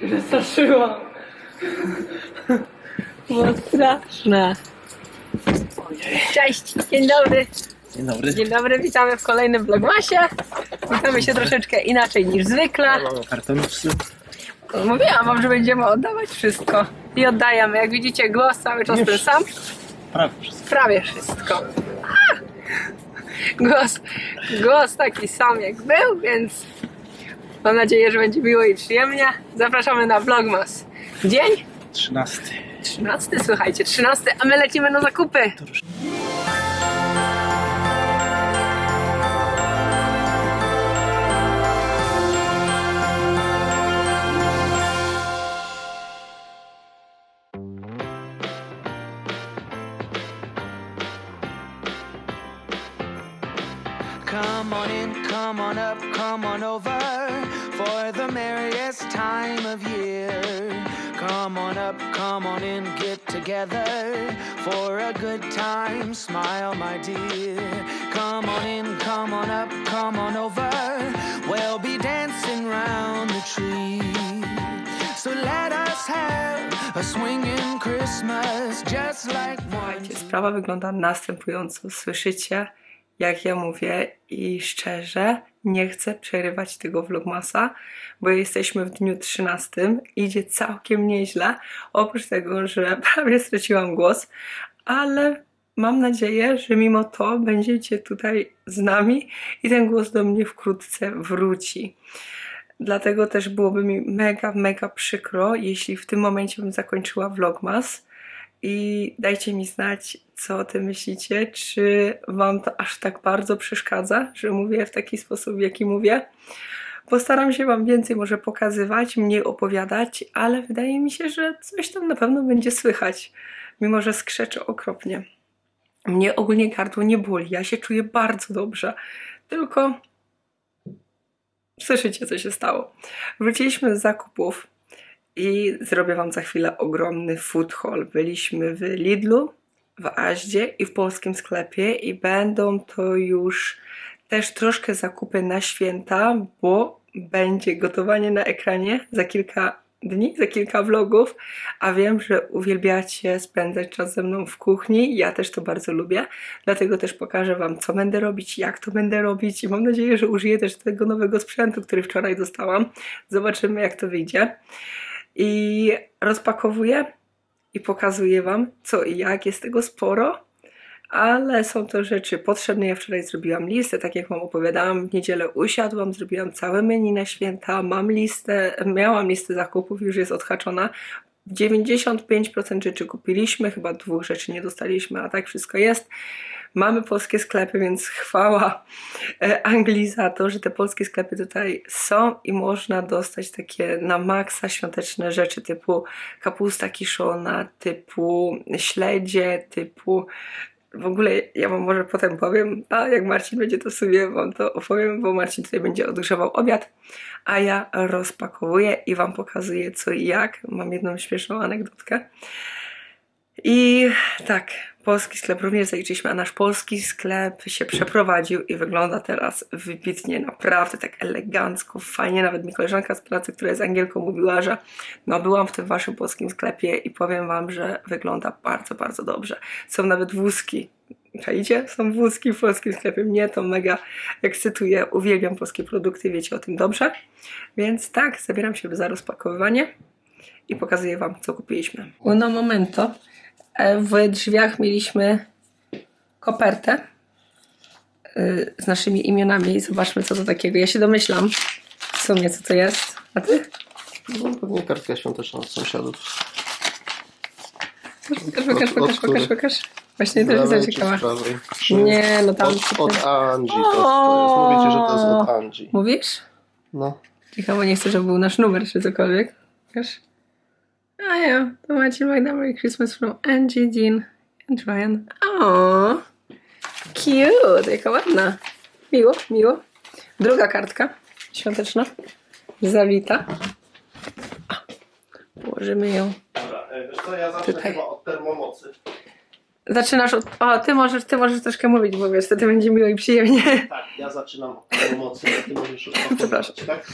przestraszyłam. Było straszne. Cześć, dzień dobry. Dzień dobry. Dzień dobry, witamy w kolejnym vlogmasie. Witamy się troszeczkę inaczej niż zwykle. Kartoniczny. Mówiłam wam, że będziemy oddawać wszystko. I oddajemy. Jak widzicie, głos cały czas Nie ten sam. Prawie wszystko. Prawie wszystko. A! Głos, głos taki sam jak był, więc mam nadzieję, że będzie miło i przyjemnie. Zapraszamy na vlogmas. Dzień 13. 13, słuchajcie, 13, a my lecimy na zakupy. Come on in, come on up, come on over for the merriest time of year. Come on up, come on in, get together for a good time. Smile, my dear. Come on in, come on up, come on over. We'll be dancing round the tree. So let us have a swinging Christmas just like one. Sprawa wygląda następująco. Słyszycie, jak ja mówię i szczerze nie chcę przerywać tego vlogmasa, bo jesteśmy w dniu 13. Idzie całkiem nieźle, oprócz tego, że prawie straciłam głos, ale mam nadzieję, że mimo to będziecie tutaj z nami i ten głos do mnie wkrótce wróci. Dlatego też byłoby mi mega, mega przykro, jeśli w tym momencie bym zakończyła vlogmas. I dajcie mi znać, co o tym myślicie. Czy Wam to aż tak bardzo przeszkadza, że mówię w taki sposób, w jaki mówię? Postaram się Wam więcej może pokazywać, mniej opowiadać, ale wydaje mi się, że coś tam na pewno będzie słychać, mimo że skrzeczę okropnie. Mnie ogólnie gardło nie boli, ja się czuję bardzo dobrze, tylko słyszycie, co się stało. Wróciliśmy z zakupów i zrobię Wam za chwilę ogromny food haul. Byliśmy w Lidlu, w Aździe i w polskim sklepie i będą to już też troszkę zakupy na święta, bo będzie gotowanie na ekranie za kilka dni, za kilka vlogów, a wiem, że uwielbiacie spędzać czas ze mną w kuchni. Ja też to bardzo lubię, dlatego też pokażę Wam, co będę robić, jak to będę robić i mam nadzieję, że użyję też tego nowego sprzętu, który wczoraj dostałam. Zobaczymy, jak to wyjdzie i rozpakowuję i pokazuję Wam co i jak. Jest tego sporo, ale są to rzeczy potrzebne. Ja wczoraj zrobiłam listę, tak jak Wam opowiadałam. W niedzielę usiadłam, zrobiłam całe menu na święta. Mam listę, miałam listę zakupów, już jest odhaczona. 95% rzeczy kupiliśmy, chyba dwóch rzeczy nie dostaliśmy, a tak wszystko jest. Mamy polskie sklepy, więc chwała e, Anglii za to, że te polskie sklepy tutaj są i można dostać takie na maksa świąteczne rzeczy typu kapusta kiszona, typu śledzie, typu w ogóle ja wam może potem powiem, a jak Marcin będzie to sobie wam to opowiem, bo Marcin tutaj będzie odgrzewał obiad, a ja rozpakowuję i wam pokazuję co i jak. Mam jedną śmieszną anegdotkę. I tak, polski sklep również zaliczyliśmy, a nasz polski sklep się przeprowadził i wygląda teraz wybitnie, naprawdę tak elegancko, fajnie. Nawet mi koleżanka z pracy, która jest Angielką, mówiła, że no byłam w tym waszym polskim sklepie i powiem wam, że wygląda bardzo, bardzo dobrze. Są nawet wózki. Czajcie? Są wózki w polskim sklepie. Mnie to mega ekscytuje. Uwielbiam polskie produkty, wiecie o tym dobrze. Więc tak, zabieram się za rozpakowywanie i pokazuję Wam, co kupiliśmy. Uno momento. E, W drzwiach mieliśmy kopertę y, z naszymi imionami i zobaczmy, co to takiego. Ja się domyślam w sumie, co to jest. A Ty? No pewnie kartka świąteczna od sąsiadów. Pokaż, pokaż, pokaż, pokaż, pokaż. Właśnie też Z jestem lewej czy z ciekawa. prawej? Czy Nie, no tam... Od, od Angie to, to jest. Mówicie, że to jest od Angie. Mówisz? No. Ciekawe, nie chcę, żeby był nasz numer czy cokolwiek. Wiesz? A ja, to macie Magda Merry Christmas from Angie, Jean and Ryan. O, cute, jaka ładna. Miło, miło. Druga kartka świąteczna. Zawita. O, Położymy ją. Dobra, e, wiesz co, ja zacznę Tutaj. chyba od termomocy. Zaczynasz od... O, ty możesz, ty możesz troszkę mówić, bo wiesz, wtedy będzie miło i przyjemnie. Tak, ja zaczynam od termomocy, a ty możesz już Przepraszam. tak?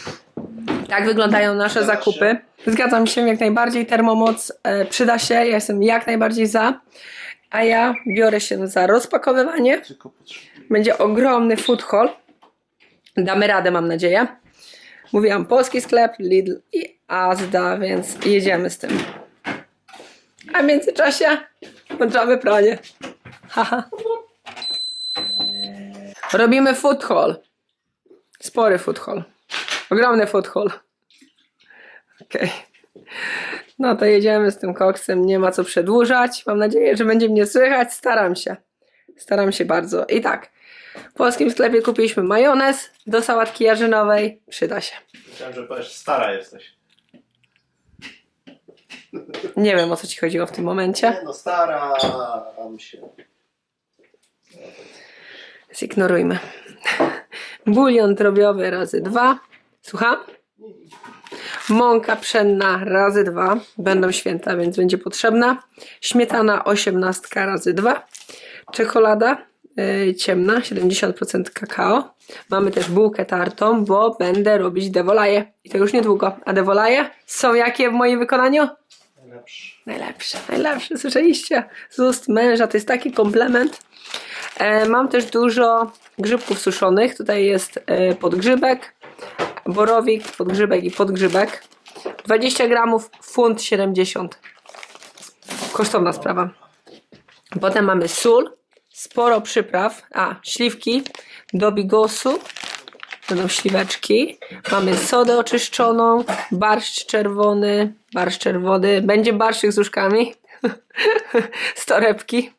Tak wyglądają nasze zakupy. Zgadzam się jak najbardziej. Termomoc e, przyda się. Ja jestem jak najbardziej za. A ja biorę się za rozpakowywanie. Tylko potrzebuję. Będzie ogromny food. Damy radę, mam nadzieję. Mówiłam, polski sklep, Lidl i Asda, więc jedziemy z tym. A w międzyczasie włączamy pranie. Haha. Robimy food hall. Spory food. Ogromny food hall. Okej. No to jedziemy z tym koksem, nie ma co przedłużać. Mam nadzieję, że będzie mnie słychać. Staram się. Staram się bardzo. I tak, w polskim sklepie kupiliśmy majonez do sałatki jarzynowej. Przyda się. Myślałem, że powiesz, stara jesteś. Nie wiem o co ci chodziło w tym momencie. Nie no, stara się. Zignorujmy. Bulion drobiowy razy dwa. Słucham? Mąka pszenna razy dwa. Będą święta, więc będzie potrzebna. Śmietana 18 razy dwa. Czekolada yy, ciemna, 70% kakao. Mamy też bułkę tartą, bo będę robić dewolaje. I to już niedługo. A dewolaje są jakie w moim wykonaniu? Najlepszy. Najlepsze, najlepsze, słyszeliście? Z ust męża, to jest taki komplement. E, mam też dużo grzybków suszonych. Tutaj jest e, podgrzybek, borowik, podgrzybek i podgrzybek. 20 gramów, funt 70. Kosztowna sprawa. Potem mamy sól, sporo przypraw, a śliwki do bigosu. Będą śliweczki. Mamy sodę oczyszczoną, barszcz czerwony, barszcz czerwony. Będzie barszczyk z uszkami. z torebki.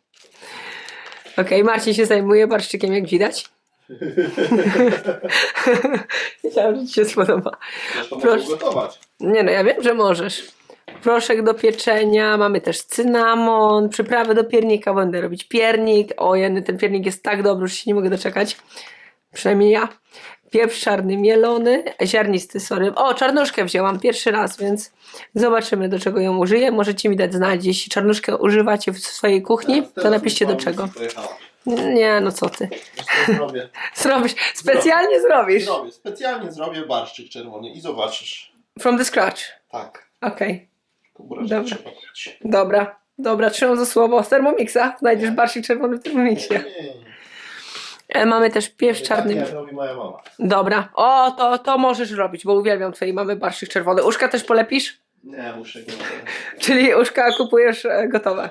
Okej, Marcin się zajmuje barszczykiem, jak widać. Myślałam, że Ci się spodoba. Zresztą Proszę. mogę gotować. Nie no, ja wiem, że możesz. Proszek do pieczenia, mamy też cynamon, przyprawy do piernika, będę robić piernik. O, Jeny, ten piernik jest tak dobry, że się nie mogę doczekać. Przynajmniej ja. Pieprz czarny mielony, ziarnisty, sorry. O, czarnuszkę wzięłam pierwszy raz, więc zobaczymy do czego ją użyję. Możecie mi dać znać, jeśli czarnuszkę używacie w swojej kuchni, to napiszcie do czego. Nie, no co ty. Zrobię. Zrobisz, specjalnie zrobisz. Zrobię. Specjalnie zrobię barszczyk czerwony i zobaczysz. From the scratch. Tak. Okej. Buraczek Dobra. Dobra, dobra, trzymam za słowo. Z Thermomixa znajdziesz barsik czerwony w Thermomixie. Nie, nie. E, mamy też pieprz Tak czarny. jak robi moja mama. Dobra. O, to, to możesz robić, bo uwielbiam twojej mamy barsik czerwony. Uszka też polepisz? Nie, muszę go Czyli uszka kupujesz e, gotowe.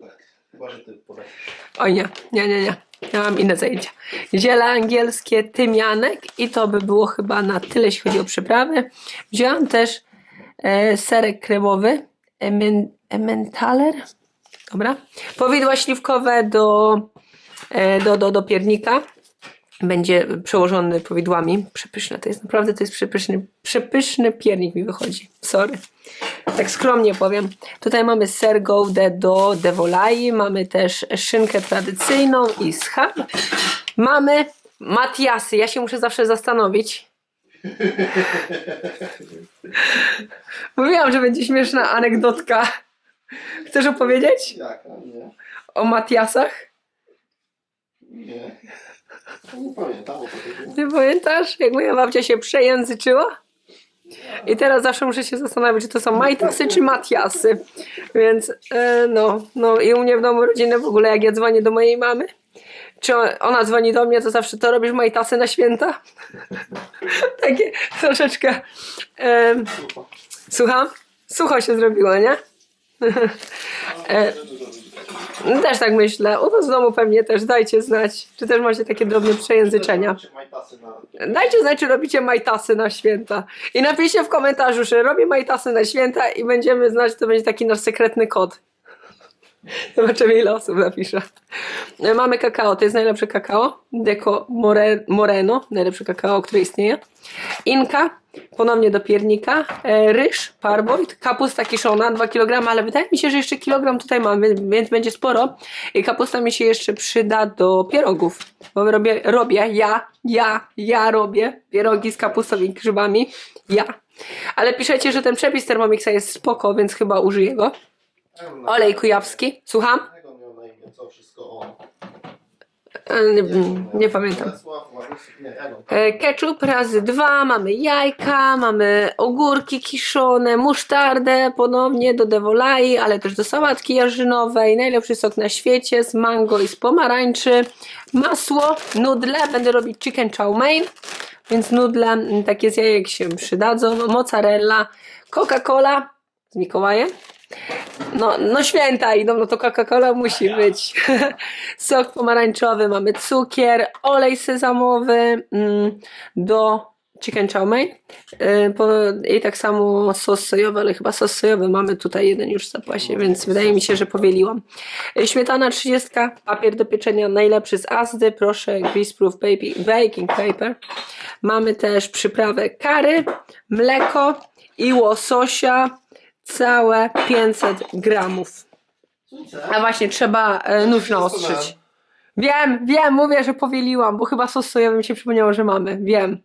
Tak. Chyba, że ty polecisz. Oj nie, nie, nie, nie. Ja mam inne zajęcia. Ziele angielskie, tymianek i to by było chyba na tyle, jeśli chodzi o przyprawy. Wzięłam też e, serek kremowy, emen, Emmentaler. Dobra. Powidła śliwkowe do, do, do, do piernika. Będzie przełożony powidłami. Przepyszne to jest, naprawdę to jest przepyszny, przepyszny piernik mi wychodzi. Sorry. Tak skromnie powiem. Tutaj mamy ser goudę do devolai, mamy też szynkę tradycyjną i schab. Mamy matiasy. Ja się muszę zawsze zastanowić. Mówiłam, że będzie śmieszna anegdotka. Chcesz opowiedzieć Jaka? Nie. o matiasach? Nie. Nie pamiętam o. Nie pamiętasz, jak moja babcia się przejęzyczyła? I teraz zawsze muszę się zastanawiać, czy to są majtasy, czy matiasy. Więc e, no, no i u mnie w domu rodzinne w ogóle, jak ja dzwonię do mojej mamy, czy on- ona dzwoni do mnie, to zawsze to robisz majtasy na święta? Takie troszeczkę. em, słucham? Sucho się zrobiło, nie? E, też tak myślę. U was w domu pewnie też dajcie znać, czy też macie takie drobne przejęzyczenia. Dajcie znać, czy robicie majtasy na święta. I napiszcie w komentarzu, że robię majtasy na święta i będziemy znać, to będzie taki nasz sekretny kod. Zobaczymy, ile osób napisze. Mamy kakao, to jest najlepsze kakao. Deco More, Moreno, najlepsze kakao, które istnieje. Inka, ponownie do piernika. E, ryż, parboiled, kapusta kiszona, 2 kg, ale wydaje mi się, że jeszcze kilogram tutaj mamy, więc będzie sporo. I kapusta mi się jeszcze przyda do pierogów. Bo robię, robię ja, ja, ja robię pierogi z kapustą i grzybami. Ja. Ale piszecie, że ten przepis Thermomixa jest spoko, więc chyba użyję go. Olej kujawski. Słucham? Jak on miał na imię? Co wszystko on? E, Nie, nie pamiętam. E, Ketchup razy dwa, mamy jajka, mamy ogórki kiszone, musztardę ponownie do devolai, ale też do sałatki jarzynowej, najlepszy sok na świecie z mango i z pomarańczy, masło, nudle, będę robić chicken chow mein, więc nudle takie z jajek się przydadzą, mozzarella, Coca-Cola z Mikołajem. No, no święta idą, no to Coca-Cola musi być. Sok pomarańczowy, mamy cukier, olej sezamowy mm, do chicken chow mein. Y, po, I tak samo sos sojowy, ale chyba sos sojowy mamy tutaj jeden już w zapasie, więc wydaje mi się, że powieliłam. Y, Śmietana 30, papier do pieczenia najlepszy z Azdy, proszę, greaseproof baby, baking paper. Mamy też przyprawę kary, mleko i łososia, całe 500 gramów. A właśnie, trzeba e, nóż naostrzyć. Wiem, wiem, mówię, że powieliłam, bo chyba sos sojowy mi się przypomniało, że mamy. Wiem.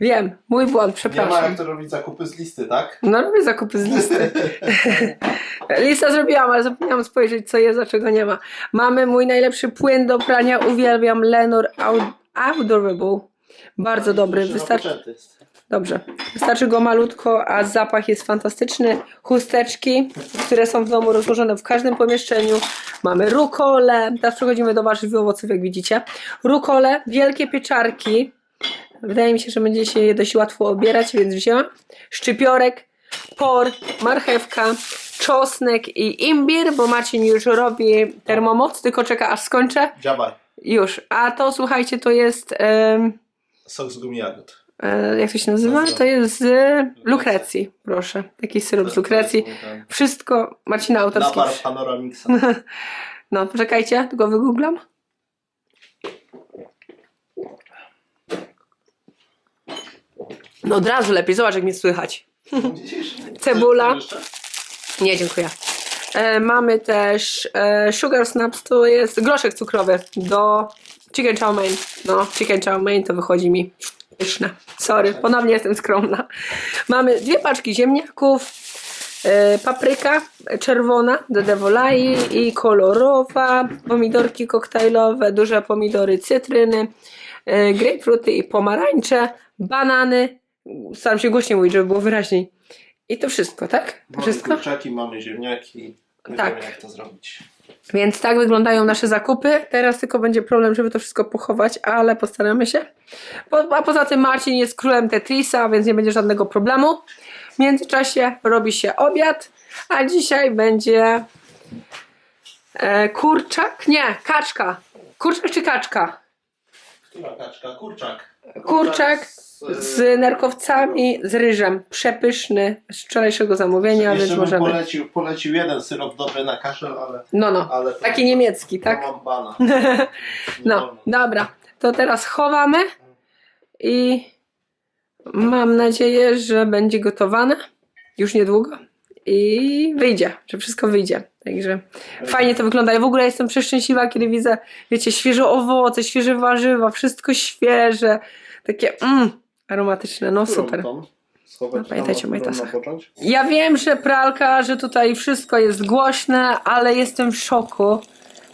Wiem, mój błąd, Nie ma przepraszam. jak to robić zakupy z listy, tak? No robię zakupy z listy. Lista zrobiłam, ale zapomniałam spojrzeć, co jest, a czego nie ma. Mamy mój najlepszy płyn do prania, uwielbiam Lenor Au- Adorable. Bardzo dobry, wystarczy. Dobrze. Wystarczy go malutko, a zapach jest fantastyczny. Chusteczki, które są w domu rozłożone w każdym pomieszczeniu. Mamy rukole. Teraz przechodzimy do warzyw i owoców, jak widzicie. Rukole, wielkie pieczarki. Wydaje mi się, że będzie się je dość łatwo obierać, więc wzięłam. Szczypiorek, por, marchewka, czosnek i imbir, bo Marcin już robi termomoc, tylko czeka aż skończę. Dziabaj. Już. A to słuchajcie, to jest... em, Sok z jagód. E, jak to się nazywa? To jest z lukrecji, proszę. Jakiś syrop z lukrecji. Wszystko Marcina autorski. Napar panoramixa. No, poczekajcie, tylko wygooglam. No od razu lepiej, zobacz jak mnie słychać. Widzisz? Cebula. Nie, dziękuję. E, mamy też e, sugar snaps, to jest groszek cukrowy do chicken chow mein. No, chicken chow mein to wychodzi mi pyszne. Sorry, ponownie jestem skromna. Mamy dwie paczki ziemniaków, e, papryka czerwona do devolai i kolorowa, pomidorki koktajlowe, duże pomidory cytryny, e, grapefruity i pomarańcze, banany. Staram się głośniej mówić, żeby było wyraźniej. I to wszystko, tak? To Mamy wszystko? kurczaki, mamy ziemniaki. Nie Tak. wiemy jak to zrobić. Więc tak wyglądają nasze zakupy. Teraz tylko będzie problem, żeby to wszystko pochować, ale postaramy się. A poza tym Marcin jest królem Tetrisa, więc nie będzie żadnego problemu. W międzyczasie robi się obiad, a dzisiaj będzie e, kurczak? Nie, kaczka. Kurczak czy kaczka? Która kaczka? Kurczak. Kurczak z, z nerkowcami, z ryżem. Przepyszny z wczorajszego zamówienia, Jeszcze więc bym możemy. polecił, polecił jeden syrop dobry na kaszel, ale... No, no. ale Taki niemiecki, tak? Mam bana. Nie No, dobra. To teraz chowamy i mam nadzieję, że będzie gotowane już niedługo i wyjdzie, że wszystko wyjdzie. Także fajnie to wygląda. Ja w ogóle jestem przeszczęśliwa, kiedy widzę, wiecie, świeże owoce, świeże warzywa, wszystko świeże, takie mm, aromatyczne, no Którą super. tą? Schować No, pamiętajcie tam, o moich którą tasach. napocząć? Ja wiem, że pralka, że tutaj wszystko jest głośne, ale jestem w szoku,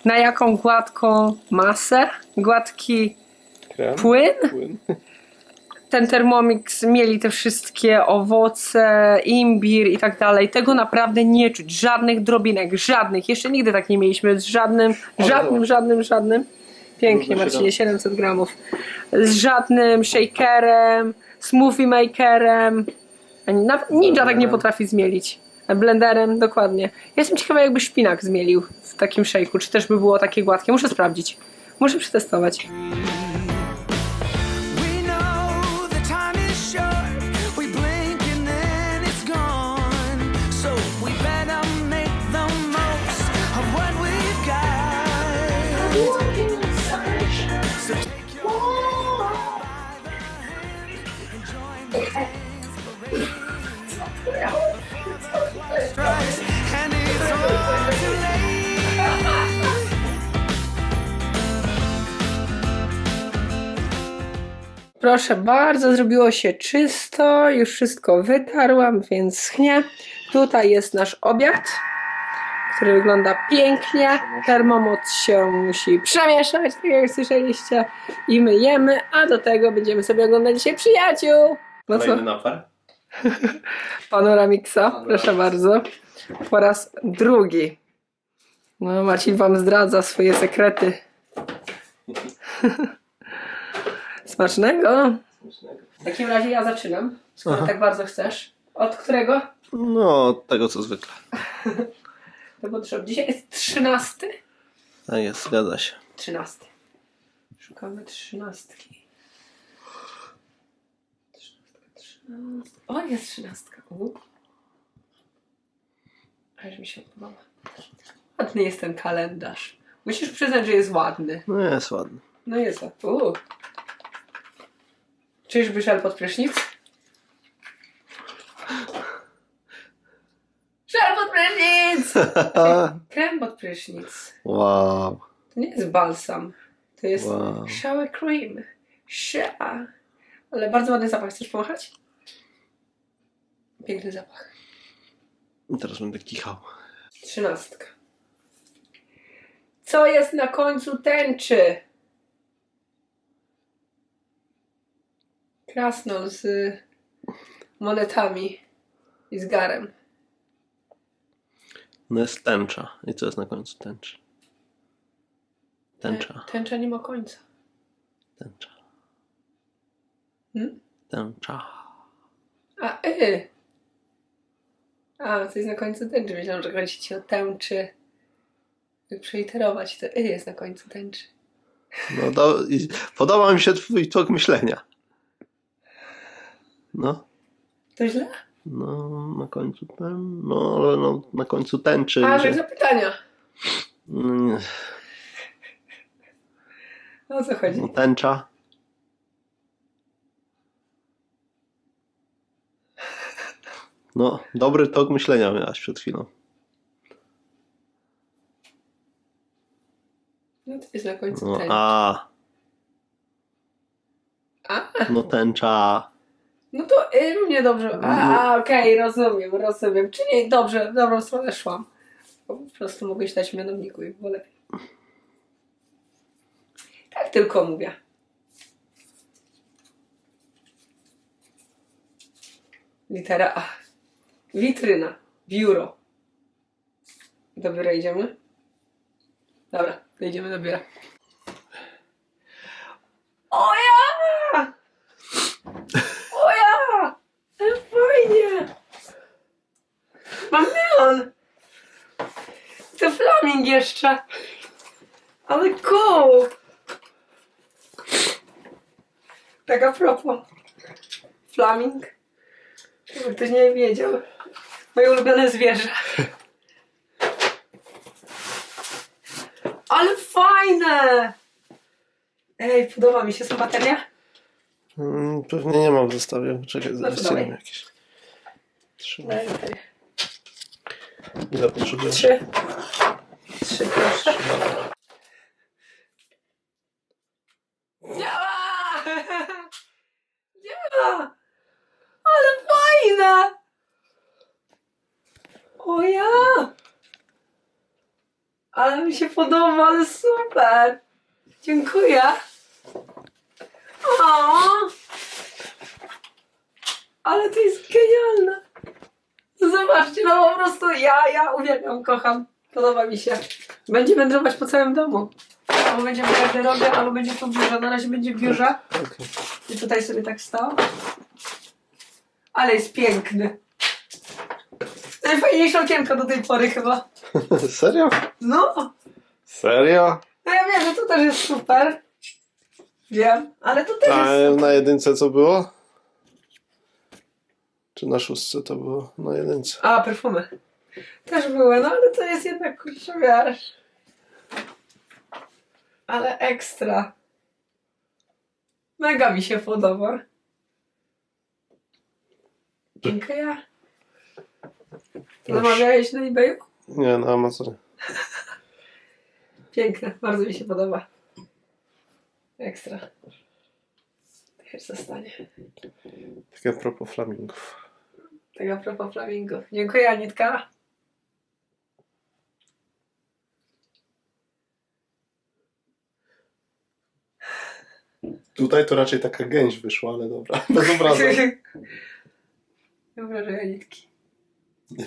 na jaką gładką masę, gładki Krem? płyn. Płyn. Ten Thermomix mieli te wszystkie owoce, imbir i tak dalej. Tego naprawdę nie czuć. Żadnych drobinek, żadnych. Jeszcze nigdy tak nie mieliśmy. Z żadnym, żadnym, zobacz. żadnym, żadnym. Pięknie, Marcinie, 700 gramów. Z żadnym shakerem, smoothie makerem. Ani- Nawet ninja tak nie potrafi zmielić. Blenderem, dokładnie. Jestem ciekawa, jakby szpinak zmielił w takim shake'u. Czy też by było takie gładkie. Muszę sprawdzić. Muszę przetestować. Proszę bardzo, zrobiło się czysto, już wszystko wytarłam, więc schnie. Tutaj jest nasz obiad, który wygląda pięknie. Termomoc się musi przemieszać, tak jak słyszeliście. I my jemy, a do tego będziemy sobie oglądać dzisiaj przyjaciół. No co? Kolejny napar. Panoramiksa, proszę bardzo. Po raz drugi. No, Marcin wam zdradza swoje sekrety. Smacznego. W takim razie ja zaczynam, skoro Aha. tak bardzo chcesz. Od którego? No, od tego co zwykle. To potrzeba. Dzisiaj jest trzynasty? Tak jest, zgadza się. Trzynasty. Szukamy trzynastki. Trzynastka, trzynastka. O, jest trzynastka. U. Aż mi się podoba. Ładny jest ten kalendarz. Musisz przyznać, że jest ładny. No jest ładny. No jest ładny. U. Czyżby żel pod prysznic? Żel pod prysznic! Krem pod prysznic. wow. To nie jest balsam. To jest Wow. shower cream. Shower. Ale bardzo ładny zapach. Chcesz pomachać? Piękny zapach. I teraz będę kichał. Trzynastka. Co jest na końcu tęczy? Krasnol z monetami i z garem. No jest tęcza. I co jest na końcu tęczy? Tęcza. Tę- Tęcza nie ma końca. Tęcza. Hmm? Tęcza. A, y. A, to jest na końcu tęczy. Myślałam, że chodzi ci o tęczy. Jak przeliterować, to y jest na końcu tęczy. No do, podoba mi się twój tok myślenia. No. To źle? No, na końcu ten, no, ale no, na końcu tęczy. A, że- że zapytania. no, nie, O co chodzi? no, tęcza. No, dobry tok myślenia miałaś przed chwilą. No to jest na końcu No, tęczy. a, A, no tęcza. No to y, równie dobrze. A, a okej, rozumiem, rozumiem. Czyli dobrze, w dobrą stronę szłam. Po prostu mogłeś dać mianowniku i lepiej. Tak tylko mówię. Litera A. Witryna. Biuro. Do biura idziemy? Dobra, idziemy do biura. O ja! O ja! Ale fajnie! Mam neon! To flaming jeszcze! Ale cool! Tak a propos. Flaming. Jakby ktoś nie wiedział. Moje ulubione zwierzę. Ale fajne! Ej, podoba mi się. Są baterie? Mm, Pewnie nie mam w zestawie. Czekaj, zaraz No to ci dawaj. dam jakieś. Trzy. Daj baterię. Ile potrzebujesz? Trzy. Trzy, proszę. Działa! Działa! Ale fajne! O ja! Ale mi się podoba, ale super! Dziękuję! O! Ale to jest genialne! Zobaczcie, no po prostu ja, ja uwielbiam, kocham. Podoba mi się. Będzie wędrować po całym domu. Albo będzie w garderobie, albo będzie tu biurze. Na razie będzie w biurze. Okej. I tutaj sobie tak stał. Ale jest piękny. Najfajniejsze okienko do tej pory chyba. Serio? No, Serio? no ja wiem, że to też jest super. Wiem, ale to też A jest na jedynce co było? Czy na szóstce to było? Na jedynce. A, perfumy. Też były, no ale to jest jednak, kurczę, wiesz. Ale ekstra. Mega mi się podoba. Dziękuję. Zamawiałeś na eBayu? Nie, na Amazonie. Piękne, bardzo mi się podoba. Ekstra. Też zostanie. Takie a propos flamingów. Tak a propos flamingo. Dziękuję Anitka. Tutaj to raczej taka gęś wyszła, ale dobra. Bez obrazu. dobra, że Anitki.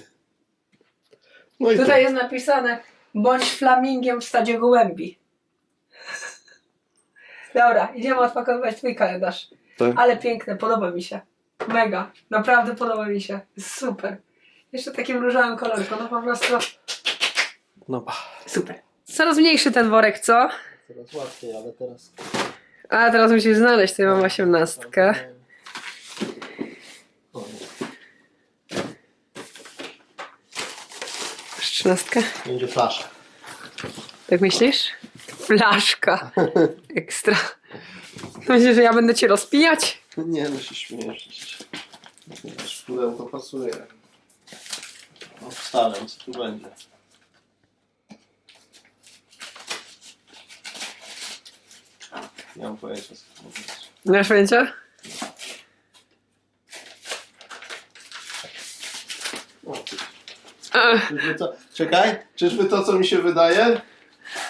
No Tutaj to. jest napisane bądź flamingiem w stadzie gołębi. Dobra, idziemy odpakowywać twój kalendarz. Tak. Ale piękne, podoba mi się. Mega, naprawdę podoba mi się. Jest super. Jeszcze takim różowym kolorku, no po prostu No ba. super. Coraz mniejszy ten worek, co? Teraz łatwiej, ale teraz... A teraz musisz znaleźć, tutaj mam osiemnastkę. O, Masz trzynastkę? Będzie flaszka. Tak myślisz? Flaszka. Ekstra. Myślisz, że ja będę cię rozpijać? Nie, no się śmiesz. Wiesz, pudełko pasuje. Obstawiam, co tu będzie. Nie mam pojęcia, co tu będzie. Nie masz pojęcia? O. Ech, Czyżby to... Czekaj, czyżby to, co mi się wydaje?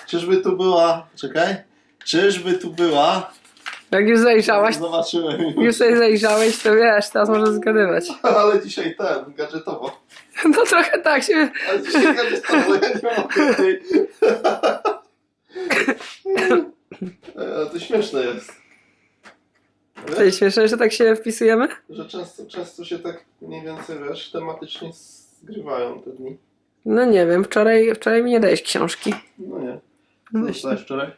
Czyżby tu była... Czekaj. Czyżby tu była... Jak już zajrzałaś, Zobaczyłem już sobie zajrzałeś, to wiesz, teraz możesz zgadywać. Ale dzisiaj ten, gadżetowo. No trochę tak się... Ale dzisiaj gadżetowo, ja nie mogę tej... E, To śmieszne jest. To jest śmieszne, że tak się wpisujemy? Że często, często się tak mniej więcej, wiesz, tematycznie zgrywają te dni. No nie wiem, wczoraj, wczoraj mi nie dałeś książki. No. Dostałeś wczoraj?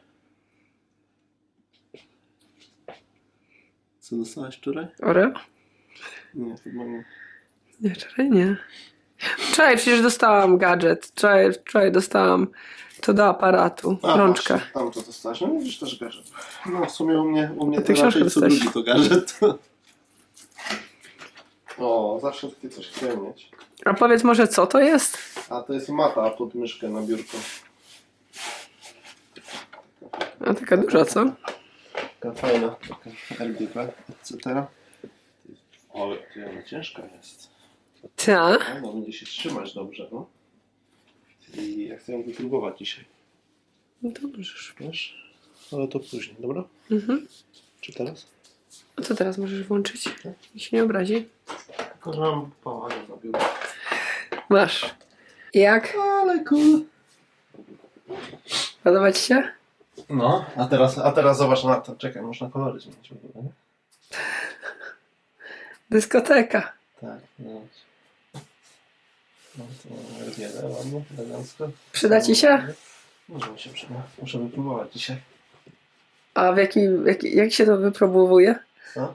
Co dostałeś wczoraj? Oreo? Nie, chyba nie. Nie, wczoraj nie. Wczoraj przecież dostałam gadżet. Wczoraj, wczoraj dostałam to do aparatu. A, Rączkę. właśnie, Tam to dostałeś. No widzisz też gadżet. No w sumie u mnie, u mnie to raczej co drugi to gadżet. O, zawsze takie coś chciałem mieć. A powiedz może co to jest? A to jest mata pod myszkę na biurko. A taka duża, co? Taka fajna, taka RGB, etc. Ale ty, ona ciężka jest. Ta? No, będzie się trzymać dobrze, no. I ja chcę ją wypróbować dzisiaj, No to możesz. wiesz? Ale to później, dobra? Mhm. Czy teraz? A co teraz możesz włączyć? Nikt się nie obrazi. Tylko, że mam pałanię na biurku. Masz. Jak? Ale cool. Podoba ci się? No, a teraz, a teraz zobacz na to. Czekaj, można kolory zmienić w ogóle, nie? Dyskoteka. Tak, no. No to wiele, ładnie, elegancko. Przyda ci się? Może mi się przyda. Muszę wypróbować dzisiaj. A w jakim, jak, jak się to wypróbowuje? Co?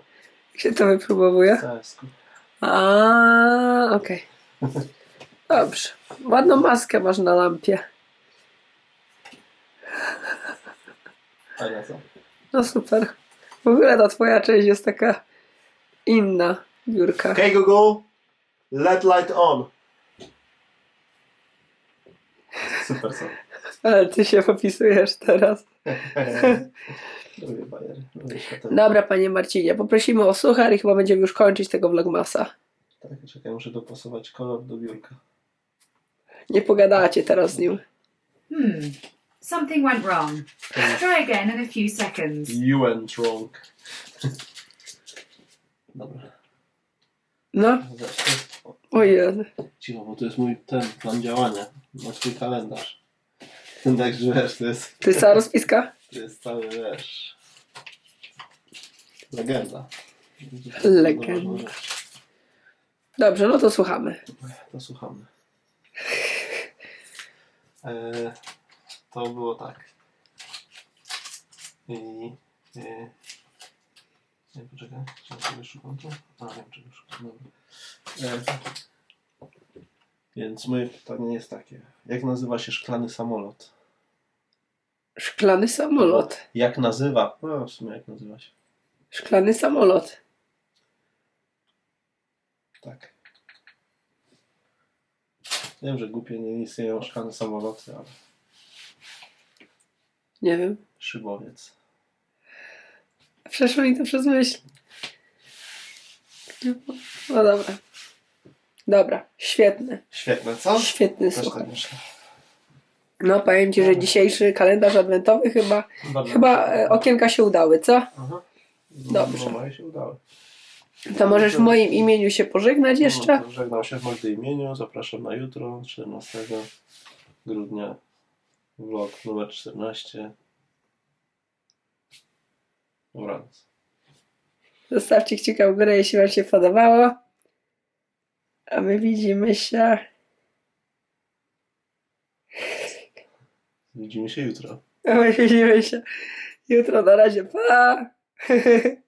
Jak się to wypróbowuje? CS-ku. A, okej. Dobrze. Ładną maskę masz na lampie. Fajna, co? No super. W ogóle ta twoja część jest taka inna biurka. Okay, Google. LED light on. Super, co? Ale ty się popisujesz teraz. Lubię światło. Dobra, panie Marcinie, poprosimy o suchar i chyba będziemy już kończyć tego vlogmasa. Tak, czekaj, muszę dopasować kolor do biurka. Nie pogadacie teraz z nim. Hmm. Something went wrong. Try again in a few seconds. You went wrong. Dobra. No, Zacznę. ojej. Cicho, bo to jest mój ten plan działania. Swój kalendarz. Także wiesz, to jest, To jest cała rozpiska? to jest cały, wiesz... Legenda. Legenda. Dobrze, no to słuchamy. To słuchamy. E, to było tak. I... E, nie, poczekaj, czy ja sobie szukam tu? A, wiem czego szukam, dobra. E, więc moje pytanie jest takie. Jak nazywa się szklany samolot? Szklany samolot. Jak nazywa? No w sumie jak nazywa się. Szklany samolot. Tak. Wiem, że głupie nie istnieją szklane samoloty, ale Nie wiem. szybowiec. Przeszło mi to przez myśl. No dobra. Dobra, świetny. Świetne, co? Świetny Też słuchaj. tak myślę. No powiem ci, że dzisiejszy kalendarz adwentowy chyba, Bardzo chyba e, okienka się udały, co? Aha. Dobrze. No, się udały. To możesz w moim imieniu się pożegnać jeszcze? No, to żegnam się w Magdy imieniu. Zapraszam na jutro, 14 grudnia. Vlog numer 14. Dobranoc. Zostawcie kciuka w górę, jeśli Wam się podobało. A my widzimy się. Widzimy się jutro. A my widzimy się jutro. Na razie. Pa!